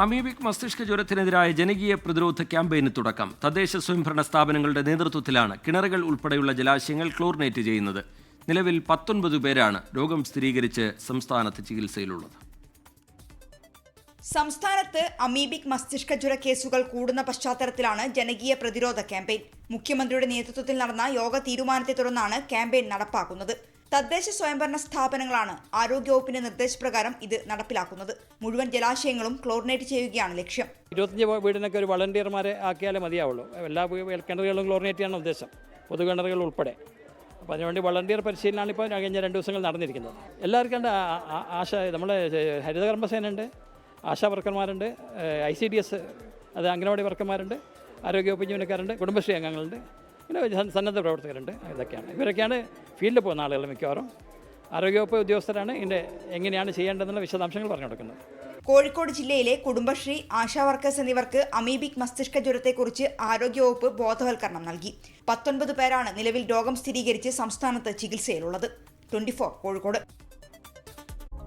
Amoebic മസ്തിഷ്ക ജ്വരത്തിനെതിരായ ജനകീയ പ്രതിരോധ ക്യാമ്പയിന് തുടക്കം. തദ്ദേശ സ്വയംഭരണ സ്ഥാപനങ്ങളുടെ നേതൃത്വത്തിലാണ് കിണറുകൾ ഉൾപ്പെടെയുള്ള ജലാശയങ്ങൾ ക്ലോറിനേറ്റ് ചെയ്യുന്നത്. നിലവിൽ പത്തൊൻപത് പേരാണ് രോഗം സ്ഥിരീകരിച്ച് സംസ്ഥാനത്ത് ചികിത്സയിലുള്ളത്. സംസ്ഥാനത്ത് അമീബിക് മസ്തിഷ്ക ജ്വര കേസുകൾ കൂടുന്ന പശ്ചാത്തലത്തിലാണ് ജനകീയ പ്രതിരോധ ക്യാമ്പയിൻ. മുഖ്യമന്ത്രിയുടെ നേതൃത്വത്തിൽ നടന്ന യോഗ തീരുമാനത്തെ തുടർന്നാണ് ക്യാമ്പയിൻ നടപ്പാക്കുന്നത്. തദ്ദേശ സ്വയംഭരണ സ്ഥാപനങ്ങളാണ് ആരോഗ്യവകുപ്പിന്റെ നിർദ്ദേശപ്രകാരം ഇത് നടപ്പിലാക്കുന്നത്. മുഴുവൻ ജലാശയങ്ങളും ക്ലോറിനേറ്റ് ചെയ്യുകയാണ് ലക്ഷ്യം. ഇരുപത്തഞ്ച് വീടിനൊക്കെ ഒരു വളണ്ടിയർമാരെ ആക്കിയാലേ മതിയാവുള്ളൂ. എല്ലാ കിണറുകളും ക്ലോറിനേറ്റ് ചെയ്യണം ഉദ്ദേശം. പൊതു കിണറുകൾ ഉൾപ്പെടെ. അപ്പോൾ അതിനുവേണ്ടി വളണ്ടിയർ പരിശീലനമാണ് ഇപ്പോൾ കഴിഞ്ഞ രണ്ട് ദിവസങ്ങൾ നടന്നിരിക്കുന്നത്. എല്ലാവർക്കും ആശ നമ്മളെ ഹരിതകർമ്മസേനയുണ്ട് ആശാ വർക്കർമാരുണ്ട് ഐ സി ഡി എസ് അത് അംഗനവാടി വർക്കർമാരുണ്ട് ആരോഗ്യവകുപ്പ് ജീവനക്കാരുണ്ട് കുടുംബശ്രീ അംഗങ്ങളുണ്ട്. പിന്നെ സന്നദ്ധ പ്രവർത്തകരുണ്ട്. ഇതൊക്കെയാണ്. ഇവരൊക്കെയാണ് ഫീൽഡിൽ പോകുന്ന ആളുകൾ മിക്കവാറും. ആരോഗ്യവകുപ്പ് ഉദ്യോഗസ്ഥരാണ് ഇതിന്റെ എങ്ങനെയാണ് ചെയ്യേണ്ടതെന്നുള്ള വിശദാംശങ്ങൾ പറഞ്ഞു കൊടുക്കുന്നത്. കോഴിക്കോട് ജില്ലയിലെ കുടുംബശ്രീ ആശാ വർക്കേഴ്സ് എന്നിവർക്ക് അമീബിക് മസ്തിഷ്ക ജ്വരത്തെക്കുറിച്ച് ആരോഗ്യവകുപ്പ് ബോധവൽക്കരണം നൽകി. പത്തൊൻപത് പേരാണ് നിലവിൽ രോഗം സ്ഥിരീകരിച്ച് സംസ്ഥാനത്ത് ചികിത്സയിലുള്ളത്. ട്വന്റി കോഴിക്കോട്.